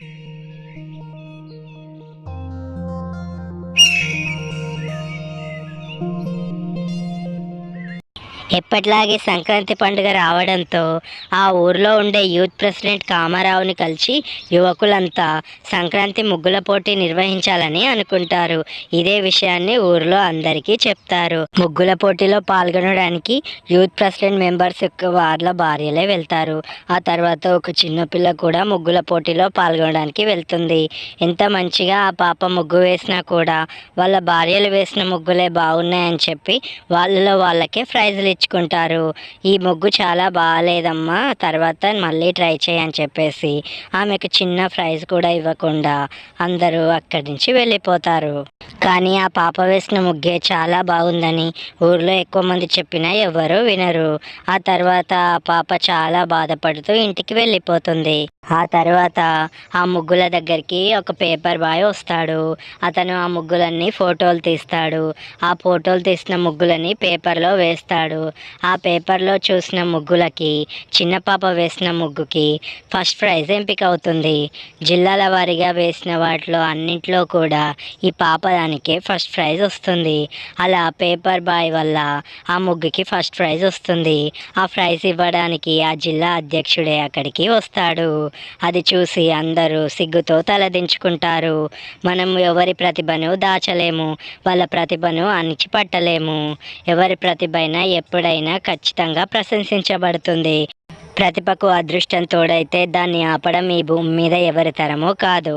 Bye. ఎప్పటిలాగే సంక్రాంతి పండుగ రావడంతో ఆ ఊర్లో ఉండే యూత్ ప్రెసిడెంట్ కామారావుని కలిసి యువకులంతా సంక్రాంతి ముగ్గుల పోటీ నిర్వహించాలని అనుకుంటారు. ఇదే విషయాన్ని ఊర్లో అందరికీ చెప్తారు. ముగ్గుల పోటీలో పాల్గొనడానికి యూత్ ప్రెసిడెంట్ మెంబర్స్ యొక్క వాళ్ళ భార్యలే వెళ్తారు. ఆ తర్వాత ఒక చిన్న పిల్ల కూడా ముగ్గుల పోటీలో పాల్గొనడానికి వెళ్తుంది. ఎంత మంచిగా ఆ పాప ముగ్గు వేసినా కూడా వాళ్ళ భార్యలు వేసిన ముగ్గులే బాగున్నాయని చెప్పి వాళ్ళలో వాళ్ళకే ప్రైజులు ఇచ్చుకుంటారు ఈ ముగ్గు చాలా బాగాలేదమ్మా తర్వాత మళ్ళీ ట్రై చేయని చెప్పేసి ఆమెకు చిన్న ప్రైజ్ కూడా ఇవ్వకుండా అందరూ అక్కడి నుంచి వెళ్ళిపోతారు. కానీ ఆ పాప వేసిన ముగ్గే చాలా బాగుందని ఊర్లో ఎక్కువ మంది చెప్పినా ఎవ్వరూ వినరు. ఆ తర్వాత ఆ పాప చాలా బాధపడుతూ ఇంటికి వెళ్ళిపోతుంది. ఆ తర్వాత ఆ ముగ్గుల దగ్గరికి ఒక పేపర్ బాయ్ వస్తాడు. అతను ఆ ముగ్గులన్నీ ఫోటోలు తీస్తాడు. ఆ ఫోటోలు తీసిన ముగ్గులని పేపర్లో వేస్తాడు. ఆ పేపర్లో చూసిన ముగ్గులకి చిన్న పాప వేసిన ముగ్గుకి ఫస్ట్ ప్రైజ్ ఎంపిక అవుతుంది. జిల్లాల వారీగా వేసిన వాటిలో అన్నింటిలో కూడా ఈ పాప దానికే ఫస్ట్ ప్రైజ్ వస్తుంది. అలా పేపర్ బాయ్ వల్ల ఆ ముగ్గుకి ఫస్ట్ ప్రైజ్ వస్తుంది. ఆ ప్రైజ్ ఇవ్వడానికి ఆ జిల్లా అధ్యక్షుడే అక్కడికి వస్తాడు. అది చూసి అందరూ సిగ్గుతో తలదించుకుంటారు. మనం ఎవరి ప్రతిభను దాచలేము వాళ్ళ ప్రతిభను అణిచిపట్టలేము. ఎవరి ప్రతిభ అయినా ఎప్పుడైనా ఖచ్చితంగా ప్రశంసించబడుతుంది. ప్రతిభకు అదృష్టం తోడైతే దాన్ని ఆపడం ఈ భూమి మీద ఎవరి తరమో కాదు.